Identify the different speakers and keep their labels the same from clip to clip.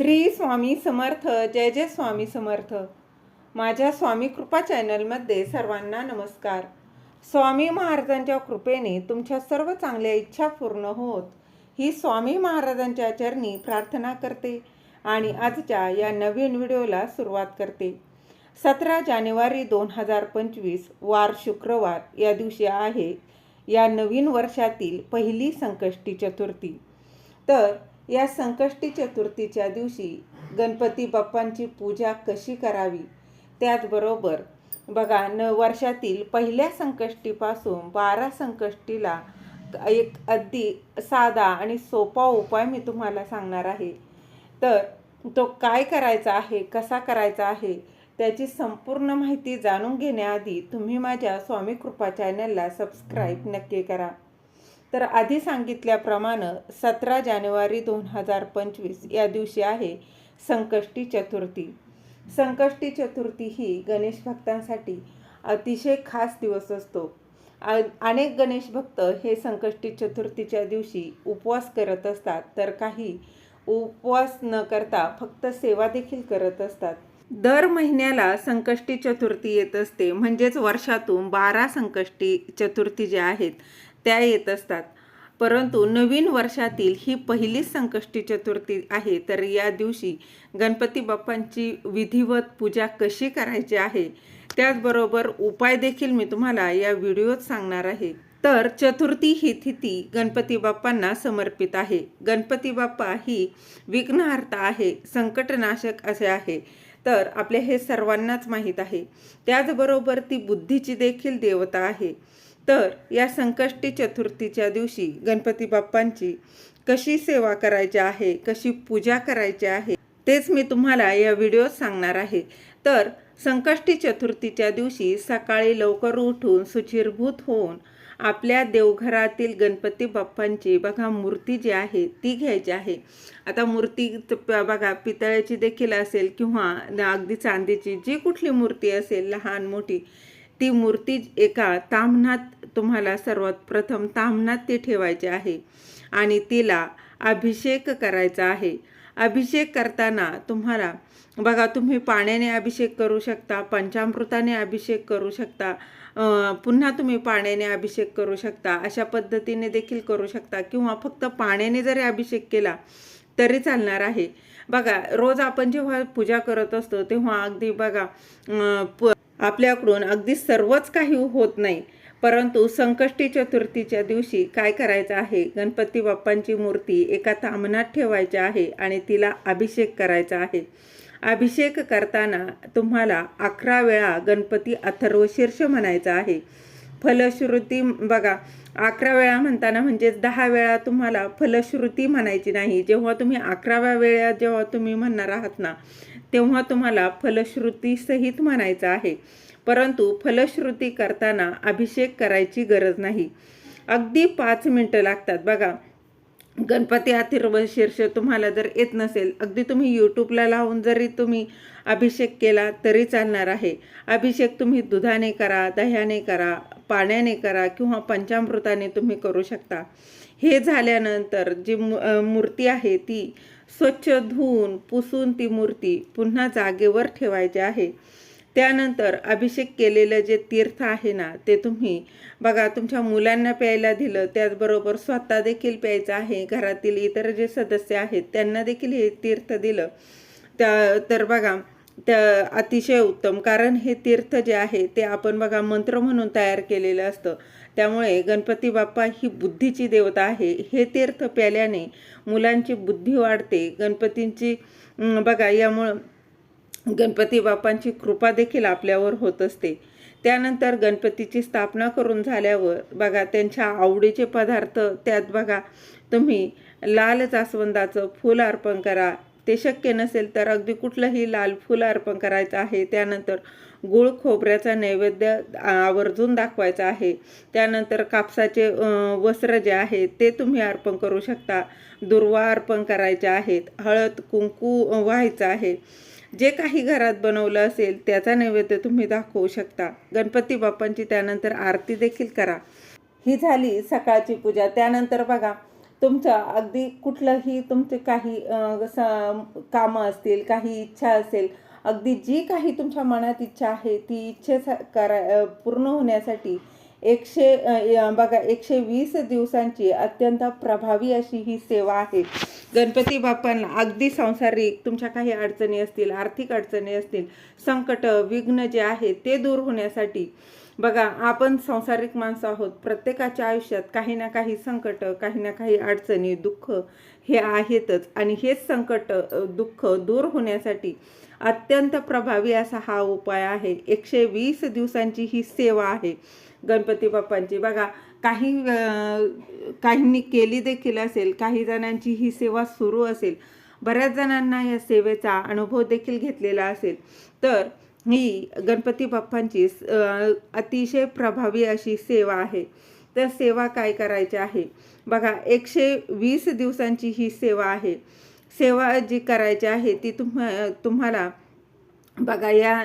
Speaker 1: श्री स्वामी समर्थ जय जय स्वामी समर्थ. माझ्या स्वामी कृपा चॅनलमध्ये सर्वांना नमस्कार. स्वामी महाराजांच्या कृपेने तुमच्या सर्व चांगल्या इच्छा पूर्ण होत ही स्वामी महाराजांच्या चरणी प्रार्थना करते आणि आजच्या या नवीन व्हिडिओला सुरुवात करते. सतरा जानेवारी दोन हजार पंचवीस वार शुक्रवार या दिवशी आहे या नवीन वर्षातील पहिली संकष्टी चतुर्थी. तर या संकष्टी चतुर्थीच्या दिवशी गणपती बाप्पांची पूजा कशी करावी? त्याचबरोबर बघा न वर्षातील पहिल्या संकष्टीपासून बारा संकष्टीला एक अगदी साधा आणि सोपा उपाय मी तुम्हाला सांगणार आहे. तर तो काय करायचा आहे कसा करायचा आहे त्याची संपूर्ण माहिती जाणून घेण्याआधी तुम्ही माझ्या स्वामी कृपा चॅनलला सबस्क्राईब नक्की करा. तर आधी सांगितल्याप्रमाणे सतरा जानेवारी दोन हजार पंचवीस या दिवशी आहे संकष्टी चतुर्थी. संकष्टी चतुर्थी ही गणेश भक्तांसाठी अतिशय खास दिवस असतो. अनेक गणेश भक्त हे संकष्टी चतुर्थीच्या दिवशी उपवास करत असतात तर काही उपवास न करता फक्त सेवा देखील करत असतात. दर महिन्याला संकष्टी चतुर्थी येत असते म्हणजेच वर्षातून बारा संकष्टी चतुर्थी ज्या आहेत त्या येत असतात. परंतु नवीन वर्षातील ही पहिलीच संकष्टी चतुर्थी आहे तर या दिवशी गणपती बाप्पांची विधिवत पूजा कशी करायची आहे त्याचबरोबर उपाय देखील मी तुम्हाला या व्हिडिओत सांगणार आहे. तर चतुर्थी ही तिथी गणपती बाप्पांना समर्पित आहे. गणपती बाप्पा ही विघ्नहर्ता आहे संकटनाशक असे आहे. तर आपले हे सर्वांनाच माहीत आहे. त्याचबरोबर ती बुद्धीची देखील देवता आहे. तर या संकष्टी चतुर्थीच्या दिवशी गणपती बाप्पांची कशी सेवा करायची आहे कशी पूजा करायची आहे तेच मी तुम्हाला या व्हिडिओत सांगणार आहे. तर संकष्टी चतुर्थीच्या दिवशी सकाळी लवकर उठून सुचिरभूत होऊन आपल्या देवघरातील गणपती बाप्पांची बघा मूर्ती जी आहे ती घ्यायची आहे. आता मूर्ती बघा पितळ्याची देखील असेल किंवा अगदी चांदीची जी कुठली मूर्ती असेल लहान मोठी ती मूर्ती एका ताम्हणात तुम्हाला सर्वात प्रथम ताम्हणात ती ठेवायची आहे आणि तिला अभिषेक करायचा आहे. अभिषेक करताना तुम्हाला बघा तुम्ही पाण्याने अभिषेक करू शकता पंचामृताने अभिषेक करू शकता पुन्हा तुम्ही पाण्याने अभिषेक करू शकता अशा पद्धतीने देखील करू शकता किंवा फक्त पाण्याने जरी अभिषेक केला तरी चालणार आहे. बघा रोज आपण जेव्हा पूजा करत असतो तेव्हा अगदी बघा प- आपल्याकडून अगदी सर्वच काही होत नाही. परंतु संकष्टी चतुर्थीच्या दिवशी काय करायचं आहे? गणपती बाप्पांची मूर्ती एका तामणात ठेवायची आहे आणि तिला अभिषेक करायचा आहे. अभिषेक करताना तुम्हाला अकरा वेळा गणपती अथर्वशीर्ष म्हणायचा आहे. फलश्रुती बघा अकरा वेळा म्हणताना म्हणजेच दहा वेळा तुम्हाला फलश्रुती म्हणायची नाही. जेव्हा तुम्ही अकराव्या वेळा जेव्हा तुम्ही म्हणणार आहात ना तेव्हा तुम्हाला फलश्रुती सहित म्हणायचं आहे. परंतु फलश्रुती करताना अभिषेक करायची गरज नाही. अगदी पाच मिनटं लागतात. बघा गणपती अथिर्व शीर्ष तुम्हाला जर येत नसेल अगदी तुम्ही यूट्यूबला लावून जरी तुम्ही अभिषेक केला तरी चालणार आहे. अभिषेक तुम्ही दुधाने करा दह्याने करा पाण्याने करा किंवा पंचामृताने तुम्ही करू शकता. हे झाल्यानंतर जी मूर्ती आहे ती स्वच्छ धुवून पुसून ती मूर्ती पुन्हा जागेवर ठेवायची आहे. त्यानंतर अभिषेक केलेलं जे तीर्थ आहे ना ते तुम्ही बघा तुमच्या मुलांना प्यायला दिलं त्याचबरोबर स्वतः देखील प्यायचं आहे. घरातील इतर जे सदस्य आहेत त्यांना देखील हे तीर्थ दिलं. त्या तर बघा त्या अतिशय उत्तम कारण हे तीर्थ जे आहे ते आपण बघा मंत्र म्हणून तयार केलेलं असतं. त्यामुळे गणपती बाप्पा ही बुद्धीची देवता आहे. हे तीर्थ प्याल्याने मुलांची बुद्धी वाढते. गणपतींची बघा यामुळं गणपती बाप्पांची कृपा देखील आपल्यावर होत असते. त्यानंतर गणपतीची स्थापना करून झाल्यावर बघा त्यांच्या आवडीचे पदार्थ त्यात बघा तुम्ही लाल जास्वंदाचं फूल अर्पण करा. ते शक्य नसेल तर अगदी कुठलंही लाल फूल अर्पण करायचं आहे. त्यानंतर गुळ खोबऱ्याचा नैवेद्य आवर्जून दाखवायचा आहे. त्यानंतर कापसाचे वस्त्र जे आहे ते तुम्ही अर्पण करू शकता. दुर्वा अर्पण करायचे आहेत. हळद कुंकू व्हायचं आहे. जे काही घरात बनवलं असेल त्याचा नैवेद्य तुम्ही दाखवू शकता. गणपती बाप्पांची त्यानंतर आरती देखील करा. ही झाली सकाळची पूजा. त्यानंतर बघा तुमचं अगदी कुठलंही तुमचे काही स- कामं असतील काही इच्छा असेल अगदी जी काही तुमच्या मनात इच्छा आहे ती इच्छे करा पूर्ण होण्यासाठी एकशे बघा एकशे वीस दिवसांची अत्यंत प्रभावी अशी ही सेवा आहे. गणपती बाप्पांना अगदी सांसारिक तुमच्या काही अडचणी असतील आर्थिक अडचणी असतील संकट विघ्न जे आहे ते दूर होण्यासाठी बघा आपण सांसारिक माणसं आहोत. प्रत्येकाच्या आयुष्यात काही ना काही संकट काही ना काही अडचणी दुःख हे आहेतच. आणि हेच संकट दुःख दूर होण्यासाठी अत्यंत प्रभावी असा हा उपाय आहे. एकशे वीस दिवसांची ही सेवा आहे गणपती बाप्पांची. बघा काही काहींनी केली देखील असेल काही जणांची ही सेवा सुरू असेल बऱ्याच जणांना या सेवेचा अनुभव देखील घेतलेला असेल. तर ही गणपती बाप्पांची अतिशय प्रभावी अशी सेवा आहे. तर सेवा काय करायची आहे? बघा एकशे वीस दिवसांची ही सेवा आहे. सेवा जी करायची आहे ती तुम्हा तुम्हाला बघा या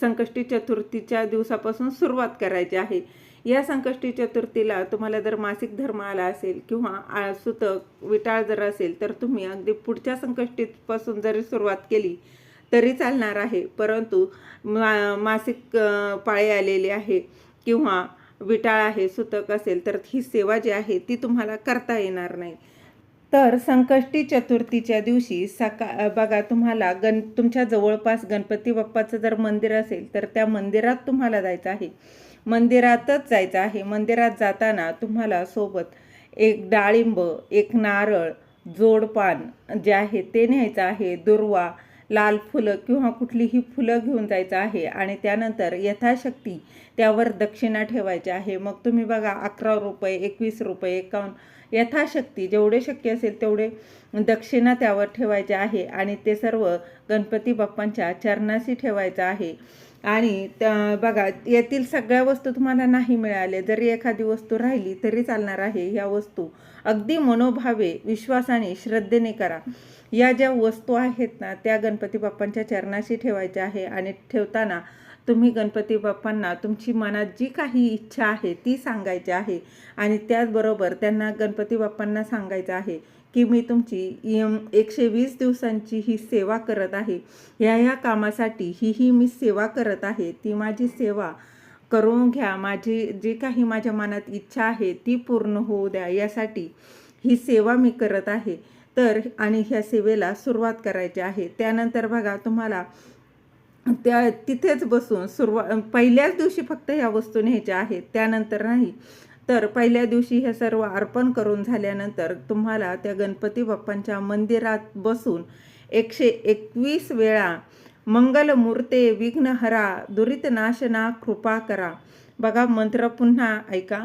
Speaker 1: संकष्टी चतुर्थीच्या दिवसापासून सुरुवात करायची आहे. या संकष्टी चतुर्थीला तुम्हाला जर मासिक धर्म आला असेल किंवा सुतक विटाळ जर असेल तर तुम्ही अगदी पुढच्या संकष्टीपासून जरी सुरुवात केली तरी चालणार आहे. परंतु मा मासिक पाळे पाळी आलेली आहे किंवा विटाळ आहे सुतक असेल तर ही सेवा जी आहे ती तुम्हाला करता येणार नाही. तर संकष्टी चतुर्थीच्या दिवशी सका बघा तुम्हाला गण तुमच्या जवळपास गणपती बाप्पाचं जर मंदिर असेल तर त्या मंदिरात तुम्हाला जायचं आहे. मंदिरातच जायचं आहे. मंदिरात जाताना तुम्हाला सोबत एक डाळिंब एक नारळ जोडपान जे आहे ते न्यायचं आहे. दुर्वा लाल फुलं किंवा कुठलीही फुलं घेऊन जायचं आहे आणि त्यानंतर यथाशक्ती त्यावर दक्षिणा ठेवायची आहे. मग तुम्ही बघा अकरा रुपये एकवीस रुपये एकावन्न यथाशक्ती जेवढे शक्य असेल तेवढे दक्षिणा त्यावर ठेवायचे आहे आणि ते सर्व गणपती बाप्पांच्या चरणाशी ठेवायचं आहे. आणि त्या बघा यातील सगळ्या वस्तू तुम्हाला नाही मिळाल्या. जरी एखादी वस्तू राहिली तरी चालणार आहे ह्या वस्तू. अगदी मनोभावे विश्वासाने श्रद्धेने करा. या ज्या वस्तू आहेत ना त्या गणपती बाप्पांच्या चरणाशी ठेवायच्या आहे आणि ठेवताना तुम्ही गणपती बाप्पांना तुमची मनात जी काही इच्छा आहे ती सांगायची आहे आणि त्याचबरोबर त्यांना गणपती बाप्पांना सांगायचं आहे. की मी तुमची यम एकशे वीस दिवसांची ही सेवा करत आहे. ह्या ह्या कामासाठी ही ही मी सेवा करत आहे. ती माझी सेवा करून घ्या. माझी जी काही माझ्या मनात इच्छा आहे ती पूर्ण होऊ द्या. यासाठी ही सेवा मी करत आहे. तर आणि ह्या सेवेला सुरुवात करायची आहे. त्यानंतर बघा तुम्हाला त्या तिथेच बसून सुरुवात पहिल्याच दिवशी फक्त ह्या वस्तू न्यायच्या आहेत. त्यानंतर नाही. तर पहिल्या दिवशी हे सर्व अर्पण करून झाल्यानंतर तुम्हाला त्या गणपती बाप्पांच्या मंदिरात बसून एकशे एकवीस वेळा मंगलमूर्ते विघ्नहरा दुरितनाशना कृपा करा. बघा मंत्र पुन्हा ऐका.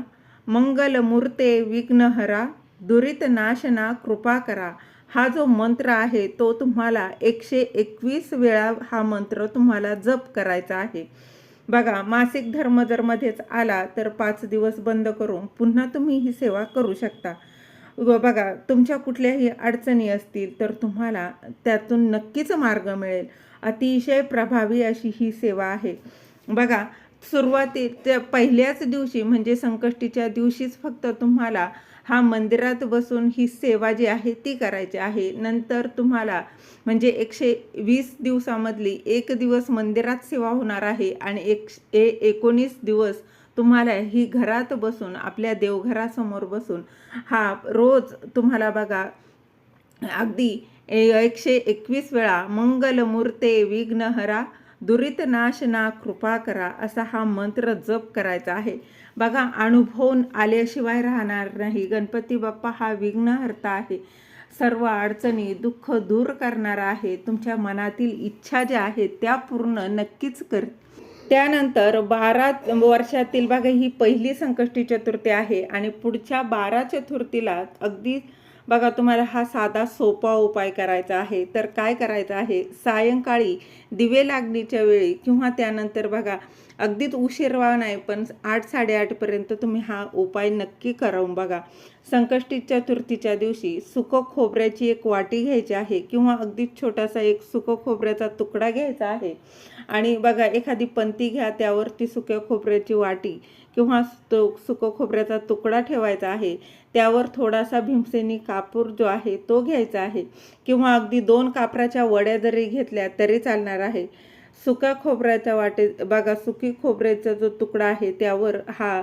Speaker 1: मंगलमूर्ते विघ्नहरा दुरितनाशना कृपा करा. हा जो मंत्र आहे तो तुम्हाला एकशे एकवीस वेळा हा मंत्र तुम्हाला जप करायचा आहे. बघा मासिक धर्म जर मध्येच आला तर पाच दिवस बंद करून पुन्हा तुम्ही ही सेवा करू शकता. व बघा तुमच्या कुठल्याही अडचणी असतील तर तुम्हाला त्यातून नक्कीच मार्ग मिळेल. अतिशय प्रभावी अशी ही सेवा आहे. बघा सुरुवातीच्या पहिल्याच दिवशी म्हणजे संकष्टीच्या दिवशीच फक्त तुम्हाला हा मंदिरात बसून ही सेवा जी आहे ती करायची आहे. नंतर तुम्हाला म्हणजे एकशे वीस दिवसामधली एक दिवस मंदिरात सेवा होणार आहे आणि एक ए एकोणीस दिवस तुम्हाला ही घरात बसून आपल्या देवघरासमोर बसून हा रोज तुम्हाला बघा अगदी ए- एकशे एकवीस वेळा मंगलमूर्ते विघ्नहरा दुरितनाशना कृपा करा असा हा मंत्र जप करायचा आहे. बघा अनुभवून आल्याशिवाय राहणार नाही. गणपती बाप्पा हा विघ्नहर्ता आहे. सर्व अडचणी दुःख दूर करणारा आहे. तुमच्या मनातील इच्छा ज्या आहेत त्या पूर्ण नक्कीच कर. त्यानंतर बारा वर्षातील बघा ही पहिली संकष्टी चतुर्थी आहे. आणि पुढच्या बारा चतुर्थीला अगदी बघा तुम्हाला हा साधा सोपा उपाय करायचा आहे. तर काय करायचं आहे? सायंकाळी दिवे लागणीच्या वेळी किंवा त्यानंतर बघा अगदीच उशीरवा नाही पण आठ साडेआठपर्यंत तुम्ही हा उपाय नक्की करावून बघा. संकष्टी चतुर्थीच्या दिवशी सुकं खोबऱ्याची एक वाटी घ्यायची आहे किंवा अगदीच छोटासा एक सुकं खोबऱ्याचा तुकडा घ्यायचा आहे. आणि बघा एखादी पंती घ्या त्यावरती सुक्या खोबऱ्याची वाटी किंवा तो सुकं खोबऱ्याचा तुकडा ठेवायचा आहे. त्यावर थोडासा भीमसेनी कापूर जो आहे तो घ्यायचा आहे. किंवा अगदी दोन कापराच्या वड्या जरी घेतल्या तरी चालणार आहे. सुका खोबऱ्याच्या वाटे बघा सुकी खोबऱ्याचा जो तुकडा आहे त्यावर हा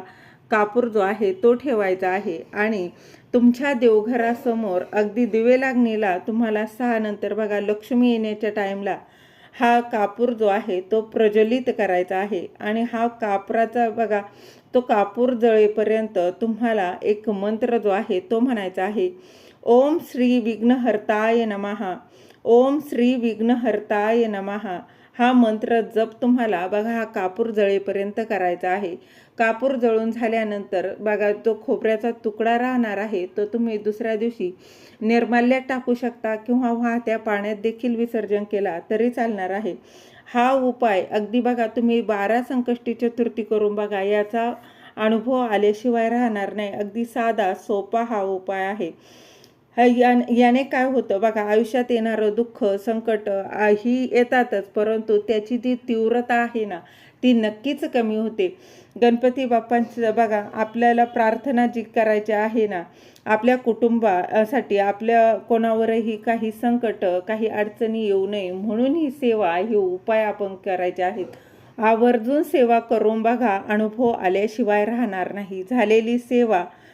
Speaker 1: कापूर जो आहे तो ठेवायचा आहे. आणि तुमच्या देवघरासमोर अगदी दिवे लागणीला तुम्हाला सहा नंतर बघा लक्ष्मी येण्याच्या टाईमला हा कापूर जो आहे तो प्रज्वलित करायचा आहे. आणि हा कापराचा बघा तो कापूर जळेपर्यंत तुम्हाला एक मंत्र जो आहे तो म्हणायचा आहे ओम श्री विघ्नहर्ताय नमहा ओम श्री विघ्नहर्ताय नमहा हा मंत्र जप तुम्हाला बघा हा कापूर जळेपर्यंत करायचा आहे. कापूर जळून झाल्यानंतर बघा जो खोबऱ्याचा तुकडा राहणार आहे तो तुम्ही दुसऱ्या दिवशी निर्माल्यात टाकू शकता किंवा वाहत्या पाण्यात देखील विसर्जन केला तरी चालणार आहे. हा उपाय अगदी बघा तुम्ही बारा संकष्टी चतुर्थी करून बघा याचा अनुभव आल्याशिवाय राहणार नाही. अगदी साधा सोपा हा उपाय आहे. यान- याने काय होतं बघा आयुष्यात येणारं दुःख संकट ही येतातच परंतु त्याची जी तीव्रता आहे ना ती नक्कीच कमी होते. गणपती बाप्पांचं बघा आपल्याला प्रार्थना जी करायची आहे ना आपल्या कुटुंबासाठी आपल्या कोणावरही काही संकट काही अडचणी येऊ नये म्हणून ही सेवा हे उपाय आपण करायचे आहेत. आवर्जून सेवा करून बघा अनुभव आल्याशिवाय राहणार नाही. झालेली सेवा